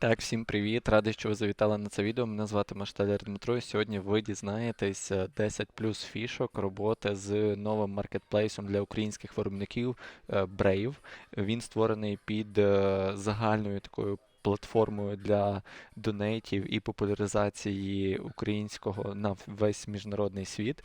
Так, всім привіт! Радий, що ви завітали на це відео. Мене звати Машталяр Дмитро. і Сьогодні ви дізнаєтесь е, 10 плюс фішок роботи з новим маркетплейсом для українських виробників е, Brave. Він створений під е, загальною такою платформою для донейтів і популяризації українського на весь міжнародний світ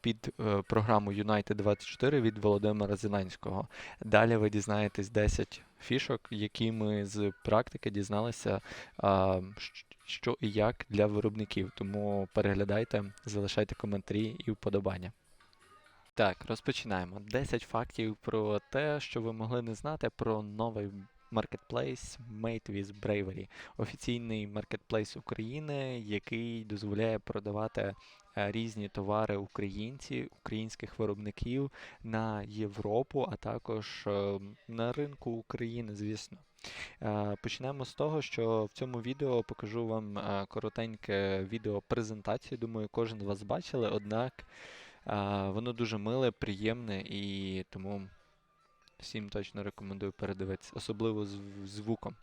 під е, програму United 24 від Володимира Зеленського. Далі ви дізнаєтесь 10 фішок, які ми з практики дізналися, що і як для виробників. Тому переглядайте, залишайте коментарі і вподобання. Так, розпочинаємо. 10 фактів про те, що ви могли не знати про новий маркетплейс Made with Bravery. Офіційний маркетплейс України, який дозволяє продавати е, різні товари українці, українських виробників на Європу, а також е, на ринку України, звісно. Е, Почнемо з того, що в цьому відео покажу вам коротеньке відео презентацію. Думаю, кожен з вас бачили, однак воно дуже миле, приємне і тому всім точно рекомендую передивитися, особливо з звуком.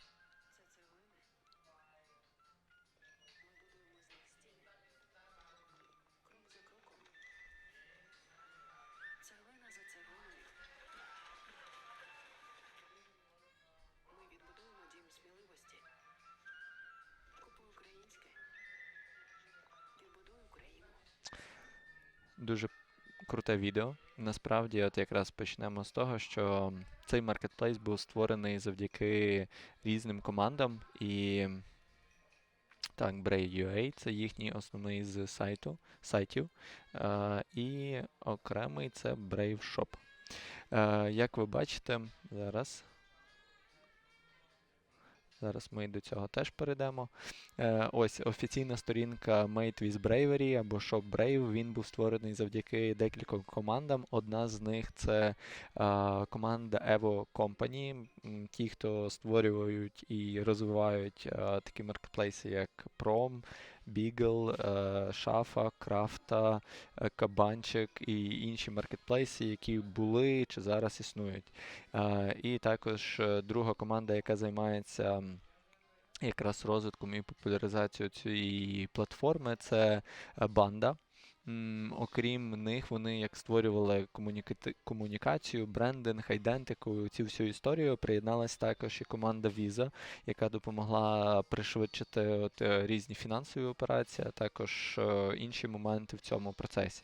Дуже круте відео. Насправді, от якраз почнемо з того, що цей маркетплейс був створений завдяки різним командам і. Так, Brave.ua це їхній основний з сайту, сайтів. Е, і окремий це Brave Shop. Е, як ви бачите, зараз. Зараз ми до цього теж перейдемо. Е, ось офіційна сторінка Made with Bravery або Shop Brave. Він був створений завдяки декільком командам. Одна з них це е, команда Evo Company, ті, хто створюють і розвивають е, такі маркетплейси, як Prom, Beagle, е, Шафа, Крафта, е, Кабанчик і інші маркетплейси, які були чи зараз існують. Е, І також друга команда, яка займається якраз розвитком і популяризацією цієї платформи, це банда. Окрім них, вони як створювали комунікати- комунікацію, брендинг, айдентику, цю всю історію, приєдналась також і команда Visa, яка допомогла пришвидшити от, е, різні фінансові операції, а також е, інші моменти в цьому процесі.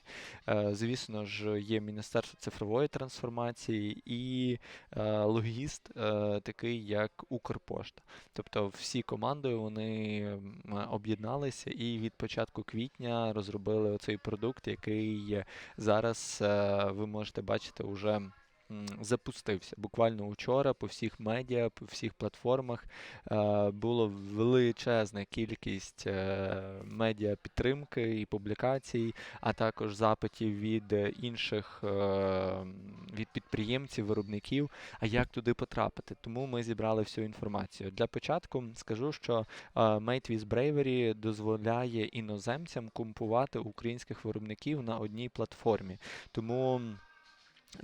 Е, Звісно ж, є Міністерство цифрової трансформації і е, логіст, е, такий як Укрпошта. Тобто всі командою вони об'єдналися і від початку квітня розробили оцей продукт, який зараз е, ви можете бачити уже. Запустився буквально вчора по всіх медіа, по всіх платформах е, було величезна кількість е, медіа підтримки і публікацій, а також запитів від інших е, від підприємців, виробників, а як туди потрапити. Тому ми зібрали всю інформацію. Для початку скажу, що Made with Bravery дозволяє іноземцям купувати українських виробників на одній платформі. Тому.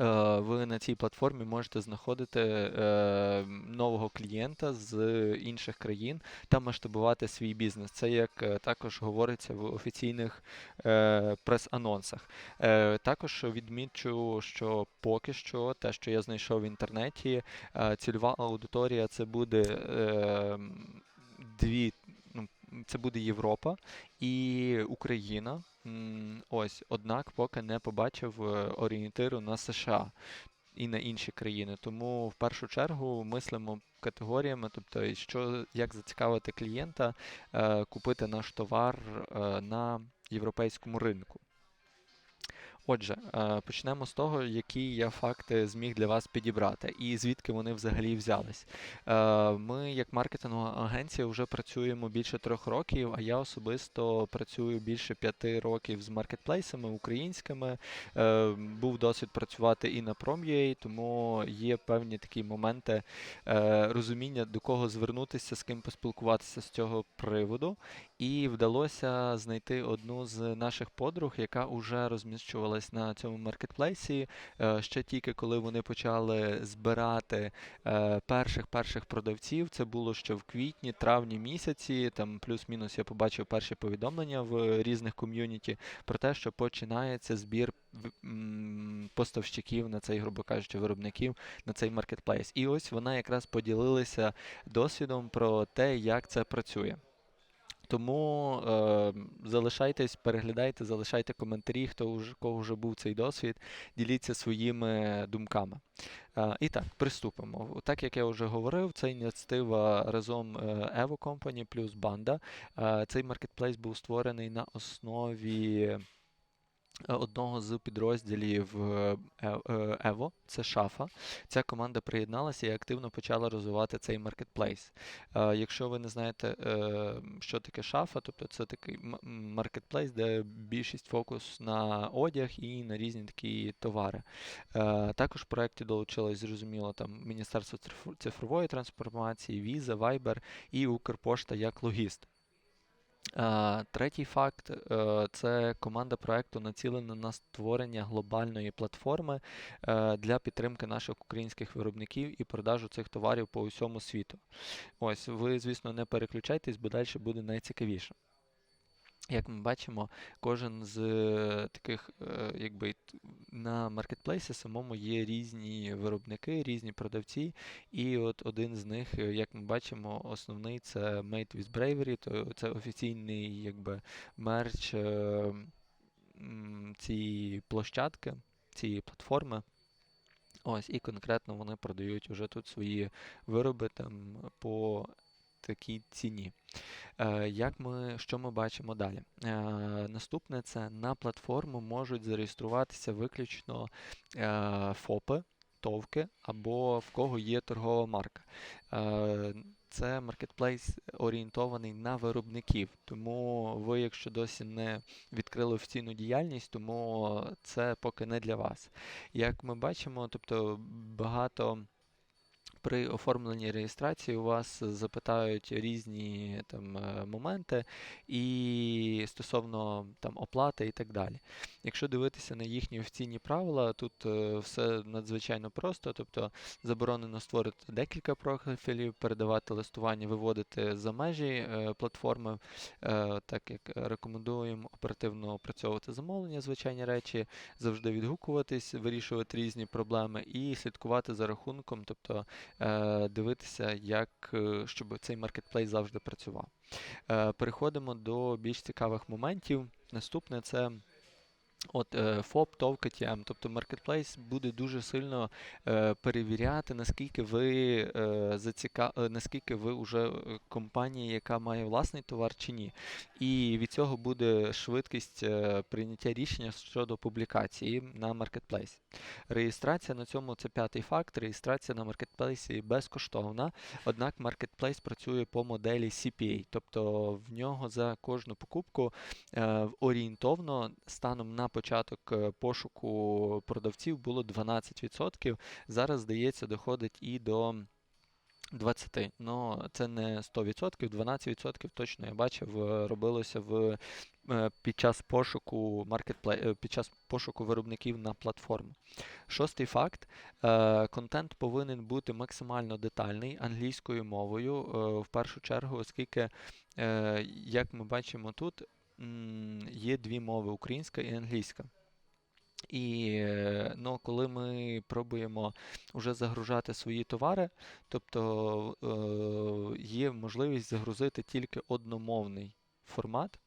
Е, ви на цій платформі можете знаходити е, нового клієнта з інших країн та масштабувати свій бізнес. Це як е, також говориться в офіційних прес-анонсах. Також відмічу, що поки що те, що я знайшов в інтернеті, цільова аудиторія це буде. дві це буде Європа і Україна. Ось, однак поки не побачив е, орієнтиру на США і на інші країни. Тому в першу чергу мислимо категоріями, тобто, що як зацікавити клієнта е, купити наш товар е, на європейському ринку. Отже, е, почнемо з того, які я факти зміг для вас підібрати і звідки вони взагалі взялись. Е, Ми, як маркетингова агенція, вже працюємо більше трьох років, а я особисто працюю більше п'яти років з маркетплейсами українськими. Е, Був досвід працювати і на Prom.ua, тому є певні такі моменти розуміння, до кого звернутися, з ким поспілкуватися з цього приводу. І вдалося знайти одну з наших подруг, яка вже розміщувала запустилась на цьому маркетплейсі. Е, Ще тільки коли вони почали збирати е, перших перших продавців, це було ще в квітні, травні місяці. Там плюс-мінус я побачив перші повідомлення в різних ком'юніті про те, що починається збір поставщиків на цей, грубо кажучи, виробників на цей маркетплейс. І ось вона якраз поділилася досвідом про те, як це працює. Тому е, залишайтесь, переглядайте, залишайте коментарі, хто вже кого вже був цей досвід, діліться своїми думками. Е, і так, приступимо. Так як я вже говорив, це ініціатива разом е, Evo Company плюс банда. Е, цей маркетплейс був створений на основі одного з підрозділів е, Е- е, Evo, це Шафа. Ця команда приєдналася і активно почала розвивати цей маркетплейс. Е, Якщо ви не знаєте, е, що таке шафа, тобто це такий маркетплейс, де більшість фокус на одяг і на різні такі товари. Е, Також в проєкті долучилось, зрозуміло, там Міністерство цифр- цифрової трансформації, Visa, Viber і Укрпошта як логіст. Третій факт е, це команда проекту націлена на створення глобальної платформи е, для підтримки наших українських виробників і продажу цих товарів по усьому світу. Ось, ви, звісно, не переключайтесь, бо далі буде найцікавіше. Як ми бачимо, кожен з е, таких, е, якби на маркетплейсі самому є різні виробники, різні продавці, і от один з них, е, як ми бачимо, основний це Made with Bravery, то це офіційний якби мерч цієї площадки, цієї платформи. Ось, і конкретно вони продають уже тут свої вироби там по такій ціні. Е, Як ми, що ми бачимо далі? Е, Наступне це на платформу можуть зареєструватися виключно е, ФОПи, ТОВки або в кого є торгова марка. Це маркетплейс орієнтований на виробників, тому ви, якщо досі не відкрили офіційну діяльність, тому це поки не для вас. Як ми бачимо, тобто багато при оформленні реєстрації у вас запитають різні там е, моменти і стосовно там оплати і так далі. Якщо дивитися на їхні офіційні правила, тут е, все надзвичайно просто, тобто заборонено створити декілька профілів, передавати листування, виводити за межі е, платформи, так як рекомендуємо оперативно опрацьовувати замовлення, звичайні речі, завжди відгукуватись, вирішувати різні проблеми і слідкувати за рахунком, тобто дивитися, як е, щоб цей маркетплейс завжди працював. Е, Переходимо до більш цікавих моментів. Наступне це. От е, ФОП, ТОВ, КТМ, тобто маркетплейс буде дуже сильно е, перевіряти, наскільки ви е, заціка... е, наскільки ви вже е, компанія, яка має власний товар чи ні. І від цього буде швидкість е, прийняття рішення щодо публікації на маркетплейсі. Реєстрація на цьому це п'ятий факт. Реєстрація на маркетплейсі безкоштовна, однак маркетплейс працює по моделі CPA, тобто в нього за кожну покупку е, орієнтовно станом на початок е, пошуку продавців було 12%. Зараз, здається, доходить і до 20. Ну, це не 100%, 12% точно я бачив, е, робилося в, е, під час пошуку під час пошуку виробників на платформу. Шостий факт: контент повинен бути максимально детальний англійською мовою, в першу чергу, оскільки, як ми бачимо тут, є дві мови українська і англійська. І е, ну, коли ми пробуємо вже загружати свої товари, тобто е, є можливість загрузити тільки одномовний формат.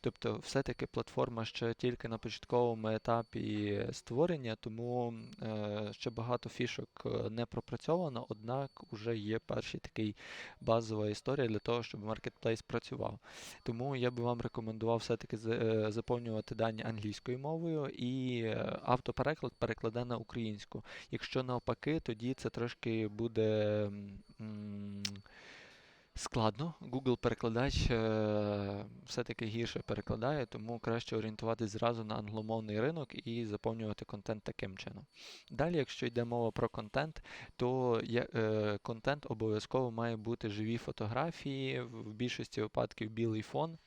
Тобто, все-таки платформа ще тільки на початковому етапі створення, тому е, ще багато фішок е, не пропрацьовано, однак вже є перший такий базова історія для того, щоб маркетплейс працював. Тому я би вам рекомендував все-таки е, заповнювати дані англійською мовою і автопереклад перекладе на українську. Якщо навпаки, тоді це трошки буде м, складно. Google перекладач е, все-таки гірше перекладає, тому краще орієнтуватись зразу на англомовний ринок і заповнювати контент таким чином. Далі, якщо йде мова про контент, то е е, контент обов'язково має бути живі фотографії, в більшості випадків білий фон.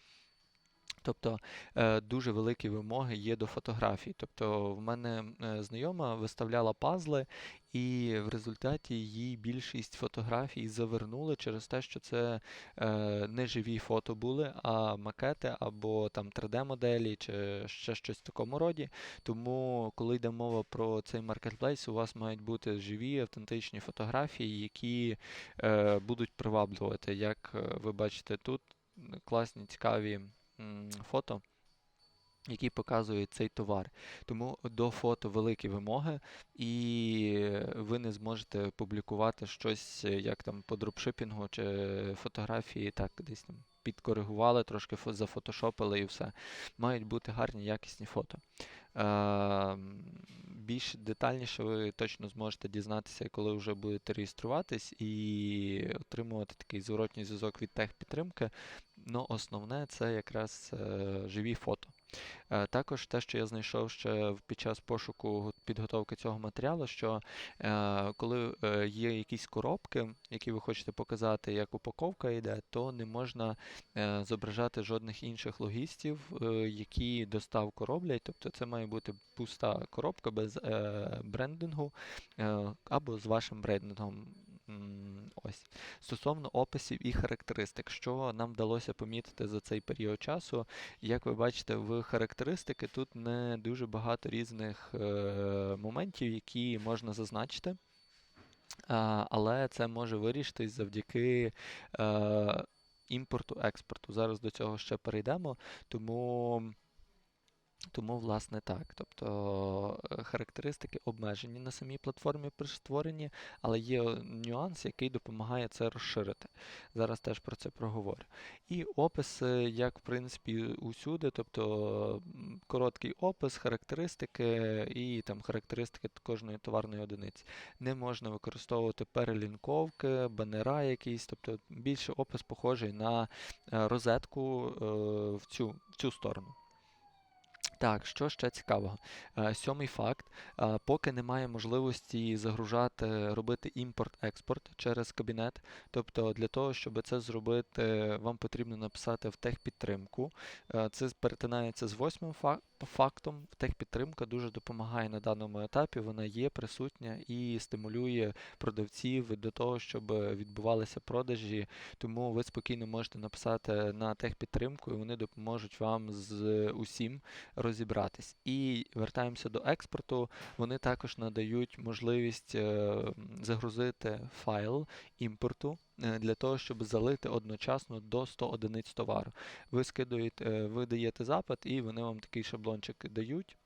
Тобто е, дуже великі вимоги є до фотографій. Тобто в мене е, знайома виставляла пазли, і в результаті їй більшість фотографій завернули через те, що це е, не живі фото були, а макети або там 3D-моделі чи ще щось в такому роді. Тому, коли йде мова про цей маркетплейс, у вас мають бути живі, автентичні фотографії, які будуть приваблювати. Як ви бачите тут, класні, цікаві фото, які показують цей товар. Тому до фото великі вимоги, і ви не зможете публікувати щось, е, як там по дропшипінгу чи фотографії, так десь там підкоригували, трошки зафотошопили і все. Мають бути гарні, якісні фото. Ем, Більш детальніше ви точно зможете дізнатися, коли вже будете реєструватись і отримувати такий зворотній зв'язок від техпідтримки. Ну, основне це якраз е, живі фото. Е, Також те, що я знайшов ще під час пошуку підготовки цього матеріалу, що е, коли е, є якісь коробки, які ви хочете показати, як упаковка йде, то не можна зображати жодних інших логістів, які доставку роблять. Тобто це має бути пуста коробка без брендингу або з вашим брендингом. Ось. Стосовно описів і характеристик, що нам вдалося помітити за цей період часу, як ви бачите, в характеристики тут не дуже багато різних е, моментів, які можна зазначити. А, але це може вирішитись завдяки е, імпорту-експорту. Зараз до цього ще перейдемо, тому. Тому, власне, так. Тобто е, характеристики обмежені на самій платформі при створенні, але є е, нюанс, який допомагає це розширити. Зараз теж про це проговорю. І описи, як в принципі усюди, тобто короткий опис, характеристики і там характеристики кожної товарної одиниці. Не можна використовувати перелінковки, банера якісь, тобто більше опис похожий на е, розетку в цю, в цю сторону. Так, що ще цікавого? Е, Сьомий факт. Е, Поки немає можливості загружати, робити імпорт-експорт через кабінет. Тобто для того, щоб це зробити, вам потрібно написати в техпідтримку. Е, Це перетинається з восьмим фа- фактом. Техпідтримка дуже допомагає на даному етапі. Вона є присутня і стимулює продавців до того, щоб відбувалися продажі. Тому ви спокійно можете написати на техпідтримку, і вони допоможуть вам з усім розібратись. І вертаємося до експорту. Вони також надають можливість е, загрузити файл імпорту е, для того, щоб залити одночасно до 100 одиниць товару. Ви скидуєте, е, ви даєте запит, і вони вам такий шаблончик дають.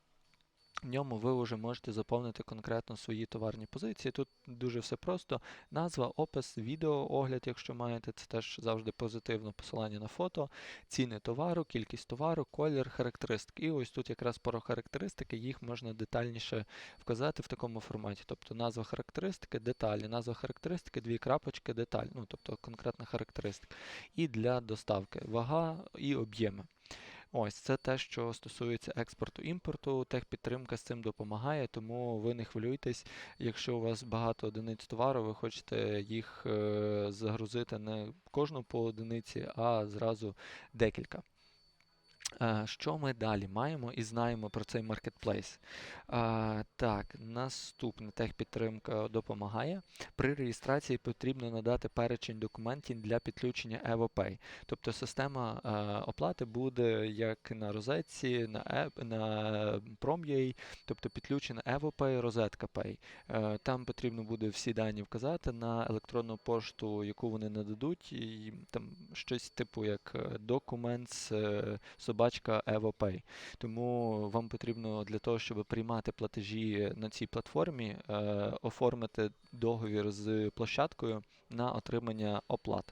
В ньому ви вже можете заповнити конкретно свої товарні позиції. Тут дуже все просто. Назва, опис, відео, огляд, якщо маєте, це теж завжди позитивно посилання на фото, ціни товару, кількість товару, колір, характеристики. І ось тут якраз про характеристики їх можна детальніше вказати в такому форматі. Тобто назва характеристики, деталі, назва характеристики, дві крапочки, деталь, ну тобто конкретна характеристика. І для доставки вага і об'єми. Ось це те, що стосується експорту-імпорту. Техпідтримка з цим допомагає, тому ви не хвилюйтесь, якщо у вас багато одиниць товару, ви хочете їх е, загрузити не кожну по одиниці, а зразу декілька. Е, Що ми далі маємо і знаємо про цей маркетплейс? Так, наступне техпідтримка допомагає. При реєстрації потрібно надати перечень документів для підключення EvoPay. Тобто система е, оплати буде як на розетці, на, App, на Prom.ua, тобто підключена EvoPay, розетка Pay. Е, там потрібно буде всі дані вказати на електронну пошту, яку вони нададуть, і там щось типу як е, Documents, е, собачка EvoPay. Тому вам потрібно для того, щоб приймати платежі на цій платформі, е, оформити договір з площадкою на отримання оплат.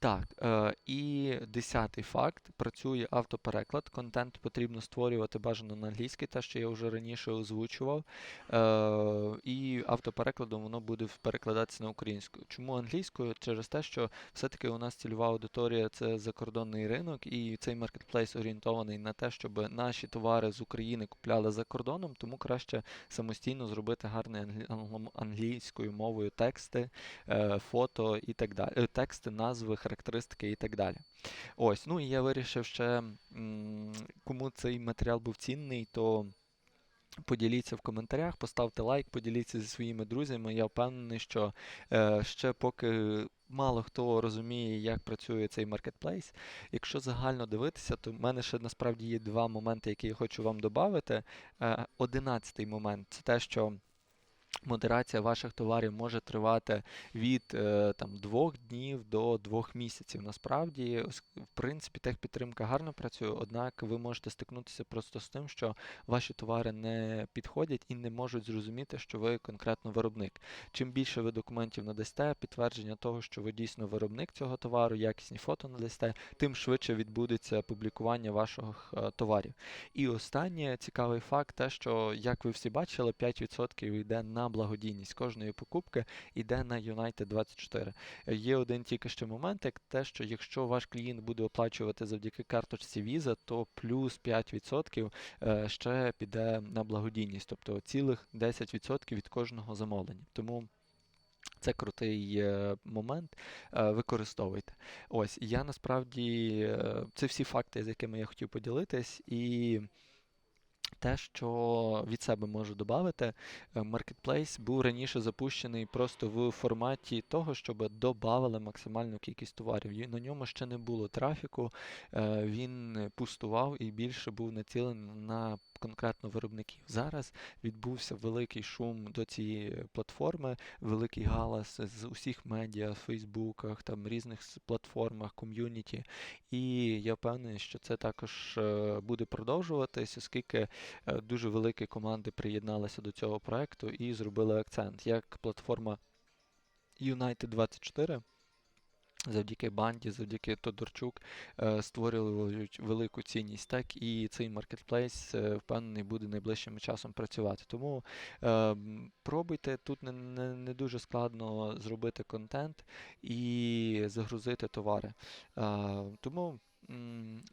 Так, е, і десятий факт. Працює автопереклад. Контент потрібно створювати бажано на англійській, те, що я вже раніше озвучував. Е, і автоперекладом воно буде перекладатися на українську. Чому англійською? Через те, що все-таки у нас цільова аудиторія це закордонний ринок, і цей маркетплейс орієнтований на те, щоб наші товари з України купляли за кордоном, тому краще самостійно зробити гарний англійською мовою тексти, е, фото і так далі. Е, Тексти, назви, характеристики і так далі. Ось, ну і я вирішив ще, кому цей матеріал був цінний, то поділіться в коментарях, поставте лайк, поділіться зі своїми друзями. Я впевнений, що е, ще поки мало хто розуміє, як працює цей маркетплейс. Якщо загально дивитися, то в мене ще насправді є два моменти, які я хочу вам додати. Е, Одинадцятий момент це те, що. Модерація ваших товарів може тривати від е, там, двох днів до двох місяців. Насправді, в принципі, техпідтримка гарно працює, однак ви можете стикнутися просто з тим, що ваші товари не підходять і не можуть зрозуміти, що ви конкретно виробник. Чим більше ви документів надасте, підтвердження того, що ви дійсно виробник цього товару, якісні фото надасте, тим швидше відбудеться публікування ваших е, товарів. І останнє цікавий факт, те, що, як ви всі бачили, 5% йде на благодійність кожної покупки йде на United 24. Е, Є один тільки ще момент, як те, що якщо ваш клієнт буде оплачувати завдяки карточці Visa, то плюс 5% е, ще піде на благодійність, тобто цілих 10% від кожного замовлення. Тому це крутий е, момент, е, використовуйте. Ось, я насправді це всі факти, з якими я хотів поділитись, і те, що від себе можу додати, Marketplace був раніше запущений просто в форматі того, щоб додавали максимальну кількість товарів. На ньому ще не було трафіку, е, він пустував і більше був націлений на конкретно виробників. Зараз відбувся великий шум до цієї платформи, великий галас з усіх медіа, Фейсбуках, там різних платформах, ком'юніті. І я впевнений, що це також е, буде продовжуватись, оскільки е, дуже великі команди приєдналися до цього проекту і зробили акцент. Як платформа United 24 завдяки банді, завдяки Тодорчук е, створюють велику цінність, так і цей маркетплейс, е, впевнений, буде найближчим часом працювати. Тому е, пробуйте, тут не, не, не дуже складно зробити контент і загрузити товари. Е, тому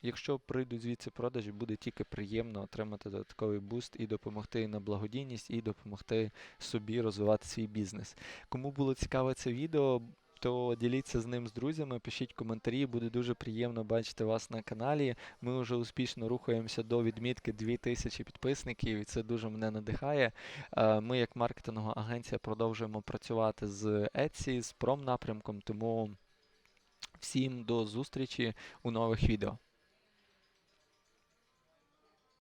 Якщо прийдуть звідси продажі, буде тільки приємно отримати додатковий буст і допомогти на благодійність, і допомогти собі розвивати свій бізнес. Кому було цікаве це відео, то діліться з ним з друзями, пишіть коментарі, буде дуже приємно бачити вас на каналі. Ми вже успішно рухаємося до відмітки 2000 підписників, і це дуже мене надихає. Е, Ми, як маркетингова агенція, продовжуємо працювати з Etsy, з промнапрямком, тому всім до зустрічі у нових відео.